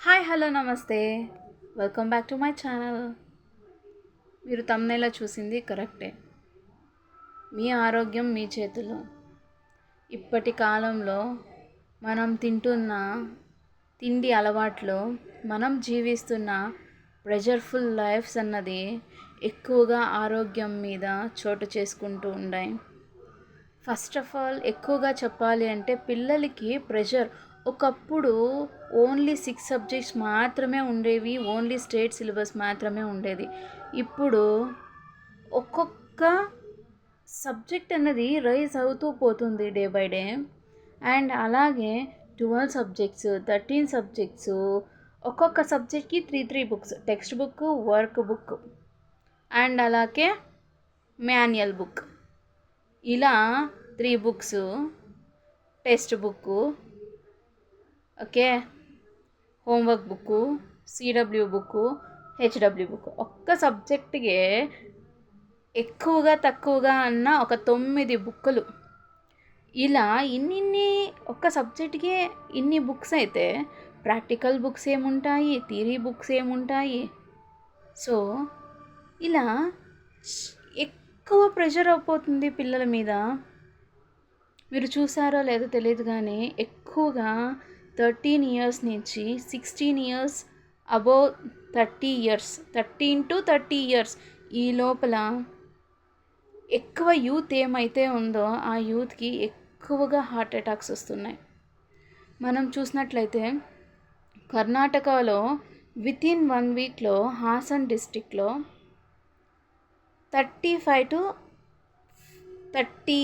Hi hello namaste. Welcome back to my channel మీరు తమ్నేలా చూసింది కరెక్టే మీ ఆరోగ్యం మీ చేతిలో. ఇప్పటి కాలంలో మనం తింటున్న తిండి అలవాట్లు మనం జీవిస్తున్న ప్రెజర్ఫుల్ లైఫ్స్ అన్నది ఎక్కువగా ఆరోగ్యం మీద చోటు చేసుకుంటూ ఉన్నాయి ఫస్ట్ ఆఫ్ ఆల్ ఎక్కువగా చెప్పాలి అంటే పిల్లలకి ప్రెషర్ ఒకప్పుడు ఓన్లీ సిక్స్ సబ్జెక్ట్స్ మాత్రమే ఉండేవి ఓన్లీ స్టేట్ సిలబస్ మాత్రమే ఉండేది. ఇప్పుడు ఒక్కొక్క సబ్జెక్ట్ అన్నది రైజ్ అవుతూ పోతుంది డే బై డే. అండ్ అలాగే ట్వెల్వ్ సబ్జెక్ట్స్ థర్టీన్ సబ్జెక్ట్స్ ఒక్కొక్క సబ్జెక్ట్కి three three books text book work book and అలాగే మాన్యువల్ బుక్. ఇలా three books text book okay? Homework book CW book HW book ఒక్క సబ్జెక్ట్కి ఎక్కువగా తక్కువగా అన్న ఒక తొమ్మిది బుక్కులు. ఇలా ఇన్నిన్ని ఒక్క సబ్జెక్ట్కి ఇన్ని బుక్స్ అయితే ప్రాక్టికల్ బుక్స్ ఏముంటాయి థియరీ బుక్స్ ఏముంటాయి? సో ఇలా ఎక్కువ ప్రెషర్ అయిపోతుంది పిల్లల మీద. మీరు చూసారో లేదో తెలియదు కానీ ఎక్కువగా థర్టీన్ ఇయర్స్ నుంచి sixteen years above thirty years thirteen to thirty years ఈ లోపల ఎక్కువ యూత్ ఏమైతే ఉందో ఆ యూత్కి ఎక్కువగా హార్ట్ అటాక్స్ వస్తున్నాయి. మనం చూసినట్లయితే కర్ణాటకలో విత్ ఇన్ వన్ వీక్లో హాసన్ డిస్టిక్లో thirty five to thirty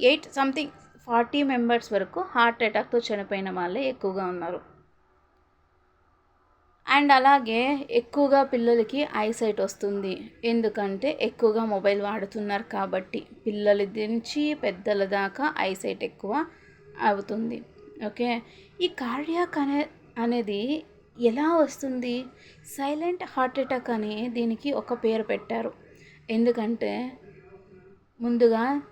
eight something forty members వరకు హార్ట్ అటాక్తో చనిపోయిన వాళ్ళే ఎక్కువగా ఉన్నారు. అండ్ అలాగే ఎక్కువగా పిల్లలకి ఐసైట్ వస్తుంది. ఎందుకంటే ఎక్కువగా మొబైల్ వాడుతున్నారు కాబట్టి పిల్లల నుంచి పెద్దల దాకా ఐసైట్ ఎక్కువ అవుతుంది. ఓకే? ఈ కార్డియాక్ అనే అనేది ఎలా వస్తుంది? సైలెంట్ హార్ట్ అటాక్ అని దీనికి ఒక పేరు పెట్టారు. ఎందుకంటే ముందుగా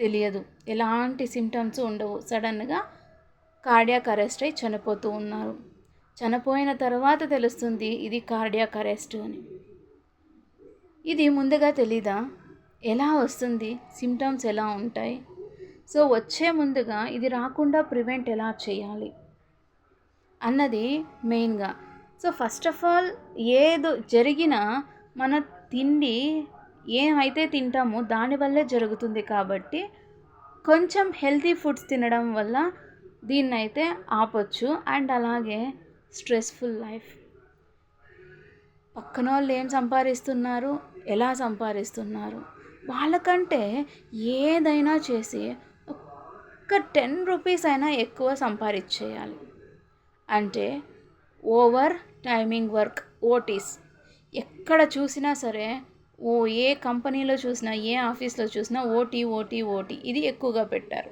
తెలియదు. ఎలాంటి సిమ్టమ్స్ ఉండవు. సడన్గా కార్డియాక్ అరెస్ట్ అయి చనిపోతూ ఉన్నారు. చనిపోయిన తర్వాత తెలుస్తుంది ఇది కార్డియాక్ అరెస్ట్ అని. ఇది ముందుగా తెలీదా? ఎలా వస్తుంది? సిమ్టమ్స్ ఎలా ఉంటాయి? సో వచ్చే ముందుగా ఇది రాకుండా ప్రివెంట్ ఎలా చేయాలి? అన్నది మెయిన్గా. సో ఫస్ట్ ఆఫ్ ఆల్ ఏదో జరిగినా మన తిండి ఏమైతే తింటామో దానివల్లే జరుగుతుంది కాబట్టి కొంచెం హెల్తీ ఫుడ్స్ తినడం వల్ల దీన్నైతే ఆపొచ్చు అండ్ అలాగే స్ట్రెస్ఫుల్ లైఫ్. పక్కన వాళ్ళు ఏం సంపాదిస్తున్నారు? ఎలా సంపాదిస్తున్నారు? వాళ్ళకంటే ఏదైనా చేసి ఒక్క టెన్ రూపీస్ అయినా ఎక్కువ సంపాదించేయాలి అంటే ఓవర్ టైమింగ్ వర్క్ ఓటీస్ ఎక్కడ చూసినా సరే ఓ ఏ కంపెనీలో చూసినా ఏ ఆఫీస్లో చూసినా ఓటీ ఓటీ ఓటీ ఇది ఎక్కువగా పెట్టారు.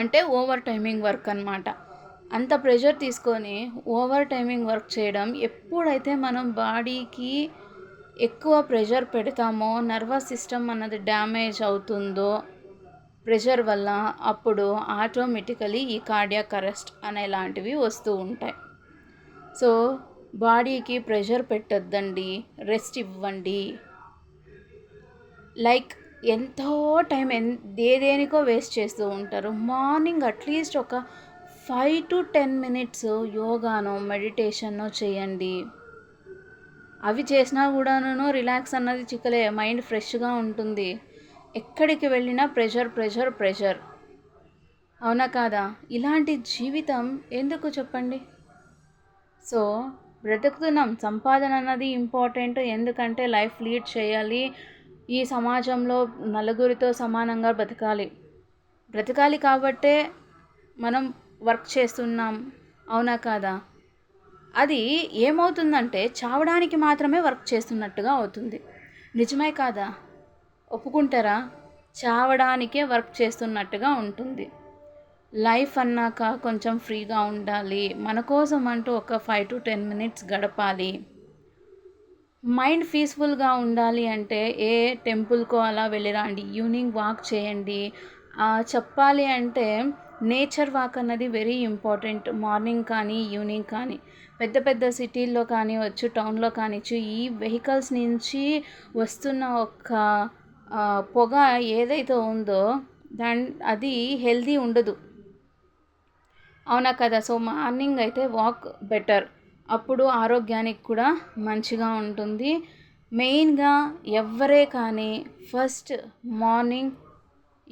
అంటే ఓవర్ టైమింగ్ వర్క్ అనమాట అంత ప్రెషర్ తీసుకొని ఓవర్ టైమింగ్ వర్క్ చేయడం ఎప్పుడైతే మనం బాడీకి ఎక్కువ ప్రెషర్ పెడతామో నర్వస్ సిస్టమ్ అన్నది డ్యామేజ్ అవుతుందో ప్రెషర్ వల్ల అప్పుడు ఆటోమేటికలీ ఈ కార్డియాక్ అరెస్ట్ అనేలాంటివి వస్తూ ఉంటాయి. సో బాడీకి ప్రెషర్ పెట్టొద్దండి రెస్ట్ ఇవ్వండి. లైక్ ఎంతో టైం ఎన్ దేదేనికో వేస్ట్ చేస్తూ ఉంటారు. మార్నింగ్ అట్లీస్ట్ ఒక ఫైవ్ టు టెన్ మినిట్స్ యోగానో మెడిటేషన్నో చేయండి. అవి చేసినా కూడాను రిలాక్స్ అన్నది చిక్కలే మైండ్ ఫ్రెష్గా ఉంటుంది. ఎక్కడికి వెళ్ళినా ప్రెషర్ ప్రెషర్ ప్రెషర్. అవునా కాదా? ఇలాంటి జీవితం ఎందుకు చెప్పండి? సో బ్రతుకుతున్నాం. సంపాదన అన్నది ఇంపార్టెంట్ ఎందుకంటే లైఫ్ లీడ్ చేయాలి. ఈ సమాజంలో నలుగురితో సమానంగా బ్రతకాలి. బ్రతకాలి కాబట్టే మనం వర్క్ చేస్తున్నాం. అవునా కాదా? అది ఏమవుతుందంటే చావడానికి మాత్రమే వర్క్ చేస్తున్నట్టుగా అవుతుంది. నిజమే కాదా? ఒప్పుకుంటారా? చావడానికే వర్క్ చేస్తున్నట్టుగా ఉంటుంది. లైఫ్ అన్నాక కొంచెం ఫ్రీగా ఉండాలి. మన కోసం అంటూ ఒక ఫైవ్ టు టెన్ మినిట్స్ గడపాలి. మైండ్ పీస్ఫుల్గా ఉండాలి అంటే ఏ టెంపుల్కో అలా వెళ్ళిరండి. ఈవినింగ్ వాక్ చేయండి. చెప్పాలి అంటే నేచర్ వాక్ అన్నది వెరీ ఇంపార్టెంట్. మార్నింగ్ కానీ ఈవినింగ్ కానీ. పెద్ద పెద్ద సిటీల్లో కానివచ్చు టౌన్లో కానిచ్చు ఈ వెహికల్స్ నుంచి వస్తున్న ఒక పొగ ఏదైతే ఉందో దాని అది హెల్దీ ఉండదు. అవునా కదా? సో మార్నింగ్ అయితే వాక్ బెటర్. అప్పుడు ఆరోగ్యానికి కూడా మంచిగా ఉంటుంది. మెయిన్గా ఎవరే కానీ first morning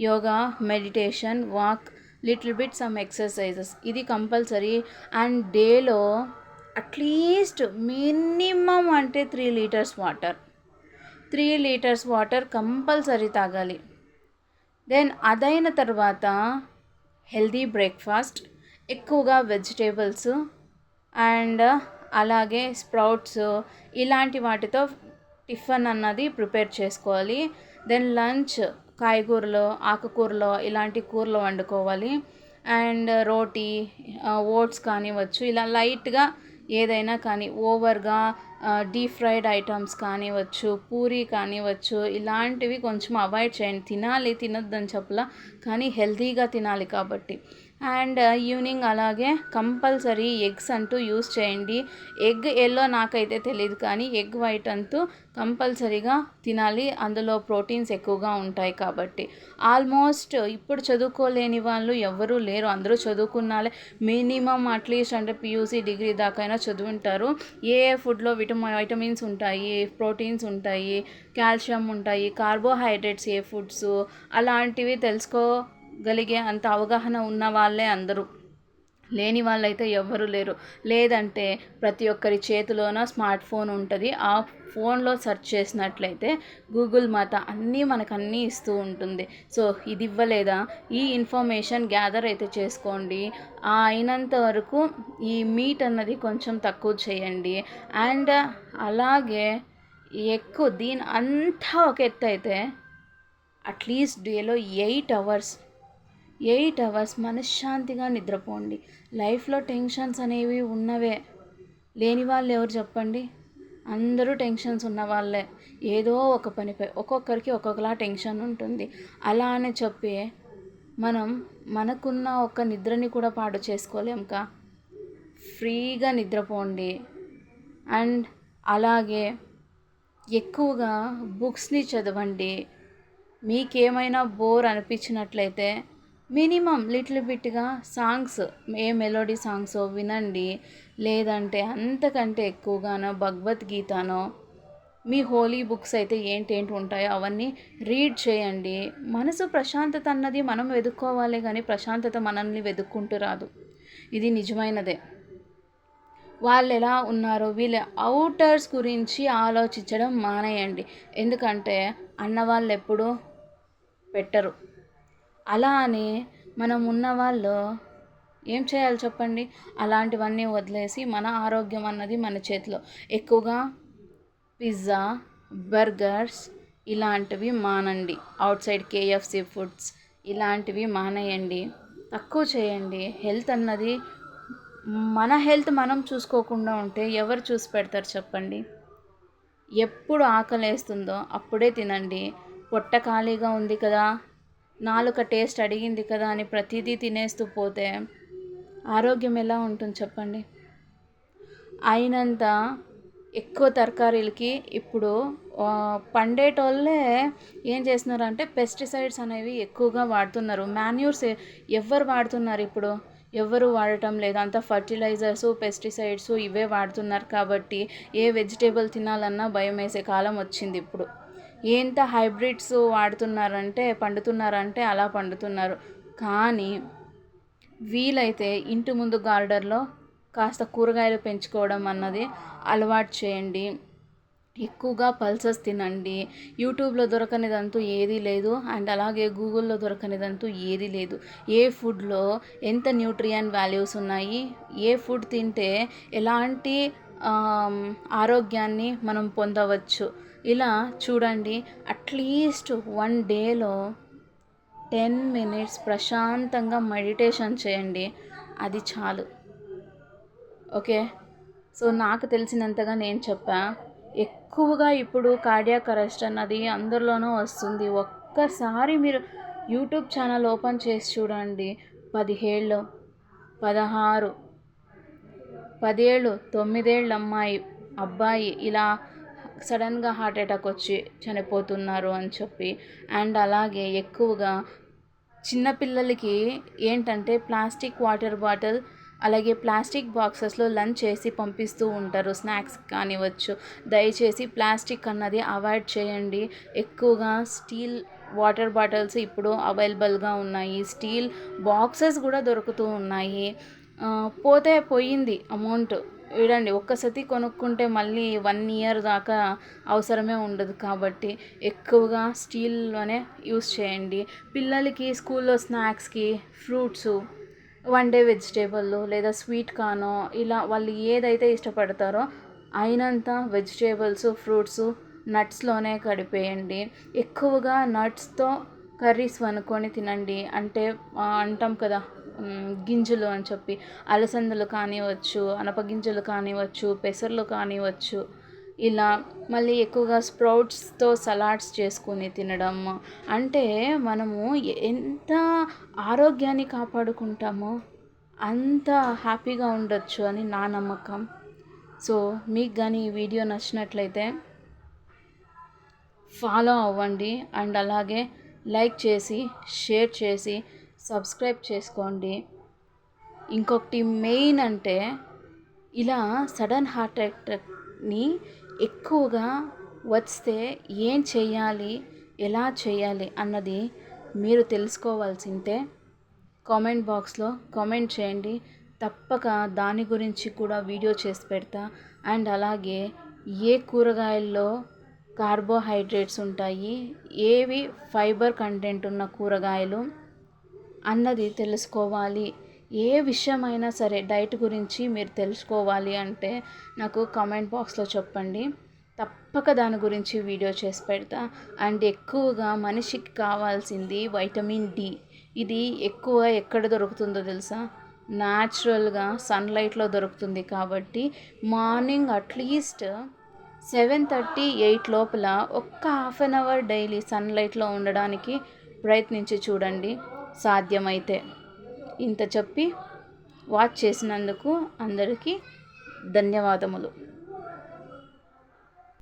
yoga meditation walk little bit some exercises. ఇది కంపల్సరీ. అండ్ డేలో అట్లీస్ట్ మినిమం అంటే three litres water. Three litres water compulsory తాగాలి. దెన్ అదైన తర్వాత హెల్దీ బ్రేక్ఫాస్ట్ ఎక్కువగా వెజిటేబుల్స్ అండ్ అలాగే స్ప్రౌట్స్ ఇలాంటి వాటితో టిఫిన్ అన్నది ప్రిపేర్ చేసుకోవాలి. దెన్ లంచ్ కాయగూరలు ఆకుకూరలు ఇలాంటి కూరలు వండుకోవాలి. అండ్ రోటీ ఓట్స్ కానివచ్చు ఇలా లైట్గా ఏదైనా కానీ ఓవర్గా డీప్ ఫ్రైడ్ ఐటమ్స్ కానివచ్చు పూరి కానివచ్చు ఇలాంటివి కొంచెం అవాయిడ్ చేయండి. తినాలి తినొద్దని చెప్పలా కానీ హెల్తీగా తినాలి కాబట్టి. అండ్ uh, ఈవినింగ్ అలాగే కంపల్సరీ ఎగ్స్ అంటూ యూస్ చేయండి. ఎగ్ ఎల్లో నాకైతే తెలియదు కానీ ఎగ్ వైట్ అంటూ కంపల్సరీగా తినాలి. అందులో ప్రోటీన్స్ ఎక్కువగా ఉంటాయి కాబట్టి. ఆల్మోస్ట్ ఇప్పుడు చదువుకోలేని వాళ్ళు ఎవరూ లేరు. అందరూ చదువుకున్నాలే. మినిమం అట్లీస్ట్ అంటే పియూసీ డిగ్రీ దాకైనా చదువుంటారు. ఏ ఏ ఫుడ్లో విటమి వైటమిన్స్ ఉంటాయి ప్రోటీన్స్ ఉంటాయి కాల్షియం ఉంటాయి కార్బోహైడ్రేట్స్ ఏ ఫుడ్స్ అలాంటివి తెలుసుకో గలిగే అంత అవగాహన ఉన్న వాళ్ళే అందరూ. లేని వాళ్ళైతే ఎవ్వరూ లేరు. లేదంటే ప్రతి ఒక్కరి చేతిలోన స్మార్ట్ ఫోన్ ఉంటుంది. ఆ ఫోన్లో సెర్చ్ చేసినట్లయితే గూగుల్ మాత అన్నీ మనకు అన్నీ ఇస్తూ ఉంటుంది. సో ఇది ఇవ్వలేదా ఈ ఇన్ఫర్మేషన్ గ్యాదర్ అయితే చేసుకోండి. ఆ అయినంత వరకు ఈ మీట్ అన్నది కొంచెం తక్కువ చేయండి. అండ్ అలాగే ఎక్కువ దీని అంతా ఒక ఎత్తు అయితే అట్లీస్ట్ డేలో ఎయిట్ అవర్స్ ఎయిట్ అవర్స్ మనశ్శాంతిగా నిద్రపోండి. లైఫ్లో టెన్షన్స్ అనేవి ఉన్నవే. లేని వాళ్ళు ఎవరు చెప్పండి? అందరూ టెన్షన్స్ ఉన్న వాళ్ళే. ఏదో ఒక పనిపై ఒక్కొక్కరికి ఒక్కొక్కలా టెన్షన్ ఉంటుంది. అలా అని చెప్పి మనం మనకున్న ఒక నిద్రని కూడా పాడు చేసుకోలేంకా ఫ్రీగా నిద్రపోండి. అండ్ అలాగే ఎక్కువగా బుక్స్ని చదవండి. మీకేమైనా బోర్ అనిపించినట్లయితే మినిమం లిటిల్ బిట్గా సాంగ్స్ ఏ మెలోడీ సాంగ్స్ వినండి. లేదంటే అంతకంటే ఎక్కువగానో భగవద్గీతనో మీ హోలీ బుక్స్ అయితే ఏంటేంటి ఉంటాయో అవన్నీ రీడ్ చేయండి. మనసు ప్రశాంతత అన్నది మనం వెతుక్కోవాలి కానీ ప్రశాంతత మనల్ని వెతుక్కుంటూ రాదు. ఇది నిజమైనదే. వాళ్ళు ఎలా ఉన్నారో వీళ్ళ అవుటర్స్ గురించి ఆలోచించడం మానేయండి. ఎందుకంటే అన్నవాళ్ళు ఎప్పుడూ పెట్టరు. అలా అని మనం ఉన్నవాళ్ళు ఏం చేయాలి చెప్పండి? అలాంటివన్నీ వదిలేసి మన ఆరోగ్యం అన్నది మన చేతిలో. ఎక్కువగా పిజ్జా బర్గర్స్ ఇలాంటివి మానండి. అవుట్ సైడ్ కేఎఫ్సి ఫుడ్స్ ఇలాంటివి మానేయండి. తక్కువ చేయండి. హెల్త్ అన్నది మన హెల్త్ మనం చూసుకోకుండా ఉంటే ఎవరు చూసి పెడతారు చెప్పండి? ఎప్పుడు ఆకలేస్తుందో అప్పుడే తినండి. పొట్ట ఖాళీగా ఉంది కదా. నాలుక టేస్ట్ అడిగింది కదా అని ప్రతిదీ తినేస్తూ పోతే ఆరోగ్యం ఎలా ఉంటుంది చెప్పండి? అయినంత ఎక్కువ తరకారీలకి ఇప్పుడు పండేటోళ్ళే ఏం చేస్తున్నారంటే పెస్టిసైడ్స్ అనేవి ఎక్కువగా వాడుతున్నారు. మాన్యూర్స్ ఎవరు వాడుతున్నారు ఇప్పుడు. ఎవరు వాడటం లేదు. అంతా ఫర్టిలైజర్స్ పెస్టిసైడ్స్ ఇవే వాడుతున్నారు కాబట్టి ఏ వెజిటేబుల్ తినాలన్నా భయం వేసే కాలం వచ్చింది ఇప్పుడు. ఎంత హైబ్రిడ్స్ వాడుతున్నారంటే పండుతున్నారంటే అలా పండుతున్నారు. కానీ వీలైతే ఇంటి ముందు గార్డెన్లో కాస్త కూరగాయలు పెంచుకోవడం అన్నది అలవాటు చేయండి. ఎక్కువగా పల్సస్ తినండి. యూట్యూబ్లో దొరకనిదంటూ ఏదీ లేదు అండ్ అలాగే గూగుల్లో దొరకనిదంటూ ఏదీ లేదు. ఏ ఫుడ్లో ఎంత న్యూట్రియన్ వాల్యూస్ ఉన్నాయి ఏ ఫుడ్ తింటే ఎలాంటి ఆరోగ్యాన్ని మనం పొందవచ్చు. ఇలా చూడండి అట్లీస్ట్ వన్ డేలో టెన్ మినిట్స్ ప్రశాంతంగా మెడిటేషన్ చేయండి. అది చాలు. ఓకే? సో నాకు తెలిసినంతగా నేను చెప్పా. ఎక్కువగా ఇప్పుడు కార్డియాక్ అరెస్ట్ అన్నది అందరిలోనూ వస్తుంది. ఒక్కసారి మీరు యూట్యూబ్ ఛానల్ ఓపెన్ చేసి చూడండి. పదిహేళ్ళు పదహారు పదేళ్ళు తొమ్మిదేళ్ళ అమ్మాయి అబ్బాయి ఇలా సడన్గా హార్ట్ అటాక్ వచ్చి చనిపోతున్నారు అని చెప్పి అండ్ అలాగే ఎక్కువగా చిన్నపిల్లలకి ఏంటంటే ప్లాస్టిక్ వాటర్ బాటిల్ అలాగే ప్లాస్టిక్ బాక్సెస్లో లంచ్ చేసి పంపిస్తూ ఉంటారు. స్నాక్స్ కానివ్వచ్చు. దయచేసి ప్లాస్టిక్ అన్నది అవాయిడ్ చేయండి. ఎక్కువగా స్టీల్ వాటర్ బాటిల్స్ ఇప్పుడు అవైలబుల్గా ఉన్నాయి. స్టీల్ బాక్సెస్ కూడా దొరుకుతూ ఉన్నాయి. పోతే పోయింది అమౌంట్. చూడండి ఒక్కసారి కొనుక్కుంటే మళ్ళీ వన్ ఇయర్ దాకా అవసరమే ఉండదు కాబట్టి ఎక్కువగా స్టీల్లోనే యూస్ చేయండి. పిల్లలకి స్కూల్లో స్నాక్స్కి ఫ్రూట్స్ వన్ డే వెజిటేబుల్ లేదా స్వీట్ కానో ఇలా వాళ్ళు ఏదైతే ఇష్టపడతారో అయినంత వెజిటేబుల్స్ ఫ్రూట్స్ నట్స్లోనే గడిపేయండి ఎక్కువగా నట్స్తో కర్రీస్ వనుకొని తినండి. అంటే అంటాం కదా గింజలు అని చెప్పి అలసందలు కానివ్వచ్చు అనపగింజలు కానివ్వచ్చు పెసర్లు కానివ్వచ్చు ఇలా మళ్ళీ ఎక్కువగా స్ప్రౌట్స్తో సలాడ్స్ చేసుకొని తినడం. అంటే మనము ఎంత ఆరోగ్యాన్ని కాపాడుకుంటామో అంత హ్యాపీగా ఉండొచ్చు అని నా నమ్మకం. సో మీకు కానీ ఈ వీడియో నచ్చినట్లయితే ఫాలో అవ్వండి. అండ్ అలాగే లైక్ చేసి షేర్ చేసి సబ్స్క్రైబ్ చేసుకోండి. ఇంకొకటి మెయిన్ అంటే ఇలా సడన్ హార్ట్ అటాక్ని ఎక్కువగా వస్తే ఏం చేయాలి ఎలా చేయాలి అన్నది మీరు తెలుసుకోవాల్సిందే. కామెంట్ బాక్స్లో కామెంట్ చేయండి. తప్పక దాని గురించి కూడా వీడియో చేసి పెడతా. అండ్ అలాగే ఏ కూరగాయల్లో కార్బోహైడ్రేట్స్ ఉంటాయి ఏవి ఫైబర్ కంటెంట్ ఉన్న కూరగాయలు అన్నది తెలుసుకోవాలి. ఏ విషయమైనా సరే డైట్ గురించి మీరు తెలుసుకోవాలి అంటే నాకు కామెంట్ బాక్స్లో చెప్పండి. తప్పక దాని గురించి వీడియో చేసి పెడతా. అండ్ ఎక్కువగా మనిషికి కావాల్సింది వైటమిన్ డి. ఇది ఎక్కువ ఎక్కడ దొరుకుతుందో తెలుసా? న్యాచురల్గా సన్లైట్లో దొరుకుతుంది కాబట్టి morning at least seven thirty eight లోపల ఒక్క హాఫ్ అన్ అవర్ డైలీ సన్లైట్లో ఉండడానికి ప్రయత్నించి చూడండి. సాధ్యమైతే. ఇంత చెప్పి వాచ్ చేసినందుకు అందరికీ ధన్యవాదములు.